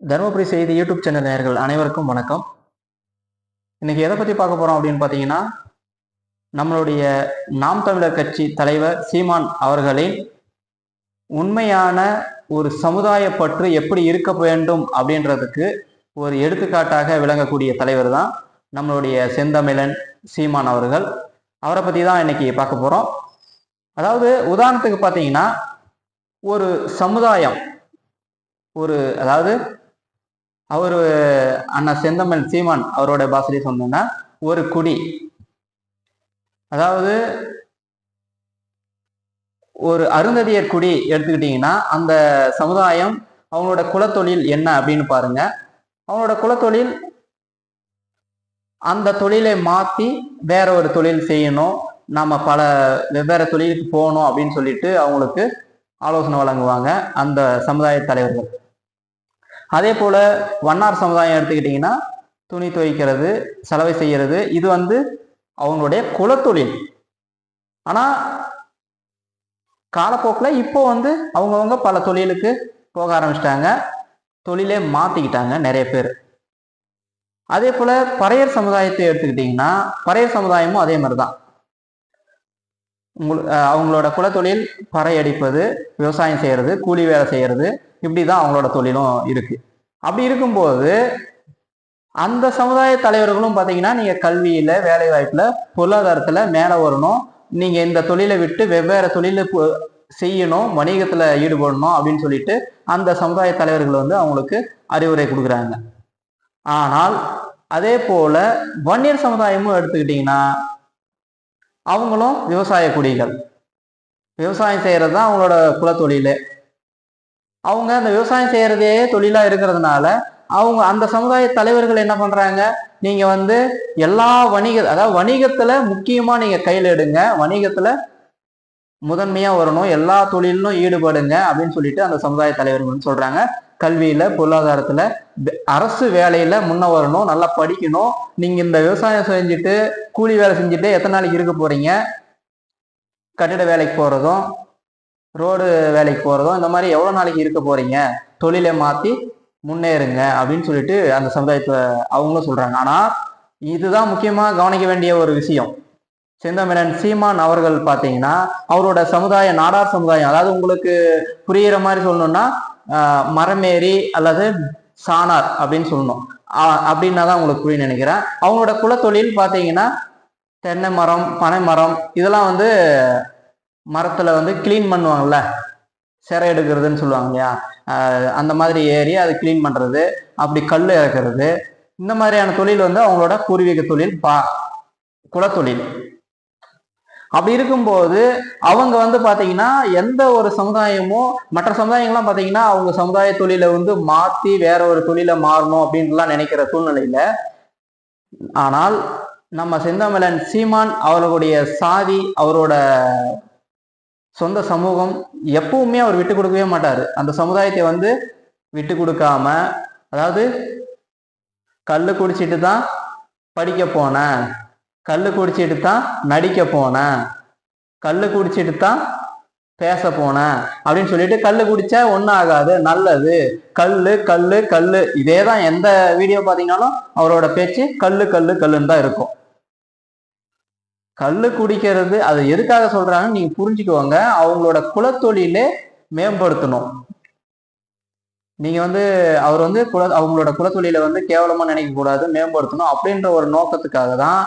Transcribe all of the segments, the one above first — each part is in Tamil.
தருமபுரி செய்தி யூடியூப் சேனல் நேர்கள் அனைவருக்கும் வணக்கம். இன்னைக்கு எதை பற்றி பார்க்க போகிறோம் அப்படின்னு பார்த்தீங்கன்னா நம்மளுடைய நாம் தமிழர் கட்சி தலைவர் சீமான் அவர்களின் உண்மையான ஒரு சமுதாய பற்று எப்படி இருக்க வேண்டும் அப்படின்றதுக்கு ஒரு எடுத்துக்காட்டாக விளங்கக்கூடிய தலைவர் தான் நம்மளுடைய செந்தமிழன் சீமான் அவர்கள். அவரை பற்றி தான் இன்னைக்கு பார்க்க போகிறோம் அதாவது உதாரணத்துக்கு பார்த்தீங்கன்னா ஒரு சமுதாயம் ஒரு அதாவது அவர் அண்ணா செந்தமிழ் சீமான் அவரோட பாஷையிலே சொன்னோம்னா ஒரு குடி. அதாவது ஒரு அருந்ததியர் குடி எடுத்துக்கிட்டிங்கன்னா அந்த சமுதாயம் அவங்களோட குலத்தொழில் என்ன அப்படின்னு பாருங்க. அவங்களோட குலத்தொழில் அந்த தொழிலை மாற்றி வேற ஒரு தொழில் செய்யணும். நம்ம பல வெவ்வேறு தொழிலுக்கு போகணும் அப்படின்னு சொல்லிட்டு அவங்களுக்கு ஆலோசனை வழங்குவாங்க அந்த சமுதாய தலைவர்கள். அதே போல் வண்ணார் சமுதாயம் எடுத்துக்கிட்டிங்கன்னா துணி துவைக்கிறது செலவை செய்கிறது இது வந்து அவங்களுடைய குலத்தொழில். ஆனால் காலப்போக்கில் இப்போ வந்து அவங்கவுங்க பல தொழிலுக்கு போக ஆரம்பிச்சிட்டாங்க. தொழிலே மாற்றிக்கிட்டாங்க நிறைய பேர். அதே போல் பறையர் சமுதாயத்தை எடுத்துக்கிட்டிங்கன்னா பறையர் சமுதாயமும் அதே மாதிரி தான் உங்கள் அவங்களோட குலத்தொழில் பறை அடிப்பது விவசாயம் செய்கிறது கூலி வேலை செய்கிறது இப்படி தான் அவங்களோட தொழிலும் இருக்குது அப்படி இருக்கும்போது அந்த சமுதாய தலைவர்களும் பார்த்தீங்கன்னா நீங்கள் கல்வியில் வேலை வாய்ப்பில் பொருளாதாரத்தில் மேலே வரணும். நீங்கள் இந்த தொழிலை விட்டு வெவ்வேறு தொழிலை செய்யணும் வணிகத்தில் ஈடுபடணும் அப்படின்னு சொல்லிட்டு அந்த சமுதாய தலைவர்கள் வந்து அவங்களுக்கு அறிவுரை கொடுக்குறாங்க. ஆனால் அதே போல் வன்னியர் சமுதாயமும் எடுத்துக்கிட்டிங்கன்னா அவங்களும் விவசாய குடிகள். விவசாயம் செய்கிறது தான் அவங்களோட குலத்தொழில். அவங்க அந்த விவசாயம் செய்கிறதே தொழிலாக இருக்கிறதுனால அவங்க அந்த சமுதாய தலைவர்கள் என்ன பண்ணுறாங்க நீங்கள் வந்து எல்லா வணிக அதாவது வணிகத்தில் முக்கியமாக நீங்கள் கையில் எடுங்க வணிகத்தில் முதன்மையாக வரணும் எல்லா தொழிலும் ஈடுபடுங்க அப்படின்னு சொல்லிட்டு அந்த சமுதாய தலைவர்கள் வந்து சொல்கிறாங்க கல்வியில் பொருளாதாரத்தில் அரசு வேலையில் முன்ன வரணும் நல்லா படிக்கணும். நீங்கள் இந்த விவசாயம் செஞ்சுட்டு கூலி வேலை செஞ்சுட்டு எத்தனை நாளைக்கு இருக்க போகிறீங்க கட்டிட வேலைக்கு போகிறதும் ரோடு வேலைக்கு போகிறதும் இந்த மாதிரி எவ்வளோ நாளைக்கு இருக்க போகிறீங்க தொழிலை மாற்றி முன்னேறுங்க அப்படின்னு சொல்லிட்டு அந்த சமுதாயத்தை அவங்களும் சொல்கிறாங்க ஆனால் இதுதான் முக்கியமாக கவனிக்க வேண்டிய ஒரு விஷயம். செந்தமிழன் சீமான் அவர்கள் பார்த்தீங்கன்னா அவரோட சமுதாய நாடார் சமுதாயம் அதாவது உங்களுக்கு புரியிற மாதிரி சொல்லணும்னா மரமேறி அல்லது சாணார் அப்படின்னு சொல்லணும். அப்படின்னா தான் உங்களுக்கு புரிய நினைக்கிறேன். அவங்களோட குலத்தொழில் பார்த்தீங்கன்னா தென்னை மரம் பனை மரம் இதெல்லாம் வந்து மரத்தில் வந்து க்ளீன் பண்ணுவாங்கல்ல? சிறை எடுக்கிறதுன்னு சொல்லுவாங்க இல்லையா? அந்த மாதிரி ஏறி அது க்ளீன் பண்ணுறது அப்படி கல் இறக்குறது இந்த மாதிரியான தொழில் வந்து அவங்களோட பூர்வீக தொழில் பா குலத்தொழில். அப்படி இருக்கும்போது அவங்க வந்து பார்த்தீங்கன்னா எந்த ஒரு சமுதாயமும் மற்ற சமுதாயங்கள்லாம் பார்த்தீங்கன்னா அவங்க சமுதாய தொழிலை வந்து மாற்றி வேற ஒரு தொழிலை மாறணும் அப்படின்ட்டுலாம் நினைக்கிற சூழ்நிலையில ஆனால் நம்ம செந்தமிழன் சீமான் அவர்களுடைய சாதி அவரோட சொந்த சமூகம் எப்பவுமே அவர் விட்டு கொடுக்கவே மாட்டார். அந்த சமுதாயத்தை வந்து விட்டு கொடுக்காம அதாவது கல் குடிச்சிட்டு தான் படிக்க போனேன். கல் குடிச்சிட்டு தான் நடிக்க போனேன் கல் குடிச்சிட்டு தான் பேச போனேன் அப்படின்னு சொல்லிட்டு கல் குடிச்சா ஒன்றும் ஆகாது நல்லது. கல் கல் கல் இதே தான் எந்த வீடியோ பார்த்தீங்கன்னாலும் அவரோட பேச்சு கல் கல் கல்லுன்னு தான் இருக்கும். கல் குடிக்கிறது அது எதுக்காக சொல்றாங்கன்னு நீங்க புரிஞ்சுக்குவாங்க அவங்களோட குலத்தொழிலே மேம்படுத்தணும். நீங்க வந்து அவர் வந்து குல அவங்களோட குலத்தொழில வந்து கேவலமா நினைக்க கூடாது மேம்படுத்தணும் அப்படின்ற ஒரு நோக்கத்துக்காக தான்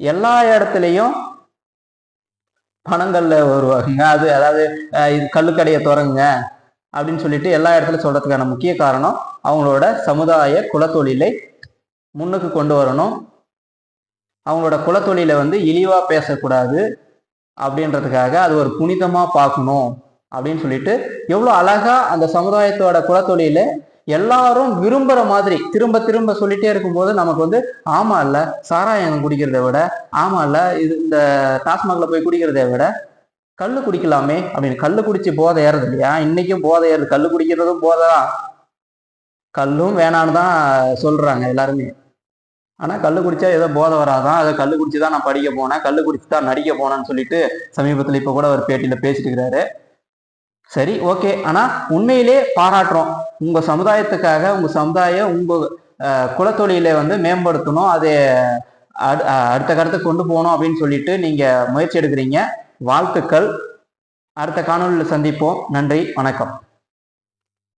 எல்லா இடத்துலையும் பணங்கள்ல வருவாங்க. அது அதாவது இது கல்லுக்கடையை திறங்க அப்படின்னு சொல்லிட்டு எல்லா இடத்துல சொல்றதுக்கான முக்கிய காரணம் அவங்களோட சமுதாய குலத்தொழிலை முன்னுக்கு கொண்டு வரணும். அவங்களோட குலத்தொழிலை வந்து இழிவா பேசக்கூடாது அப்படின்றதுக்காக அது ஒரு புனிதமா பார்க்கணும் அப்படின்னு சொல்லிட்டு எவ்வளோ அழகா அந்த சமுதாயத்தோட குலத்தொழில எல்லாரும் விரும்புகிற மாதிரி திரும்ப திரும்ப சொல்லிட்டே இருக்கும்போது நமக்கு வந்து ஆமா இல்லை சாராயம் குடிக்கிறத விட ஆமா இல்லை இது இந்த டாஸ்மாகில் போய் குடிக்கிறத விட கல் குடிக்கலாமே அப்படின்னு. கல் குடிச்சு போதை ஏறது இல்லையா? இன்னைக்கும் போதை ஏறுது. கல் குடிக்கிறதும் போதை தான். கல்லும் வேணான்னு தான் சொல்றாங்க எல்லாருமே. ஆனால் கல் குடிச்சா ஏதோ போதை வராதான். அதை கல் குடிச்சு தான் நான் படிக்க போனேன். கல் குடிச்சு தான் நடிக்க போனேன்னு சொல்லிட்டு சமீபத்தில் இப்போ கூட ஒரு பேட்டியில் பேசிட்டு இருக்கிறாரு. சரி ஓகே ஆனால் உண்மையிலே பாராட்டுறோம். உங்கள் சமுதாயத்துக்காக உங்கள் சமுதாயம் உங்கள் குலத்தொழிலை வந்து மேம்படுத்தணும். அதை அடு- அடுத்த கருத்துக்கு கொண்டு போகணும் அப்படின்னு சொல்லிட்டு நீங்கள் முயற்சி எடுக்கிறீங்க. வாழ்த்துக்கள். அடுத்த காணொலியில் சந்திப்போம். நன்றி வணக்கம்.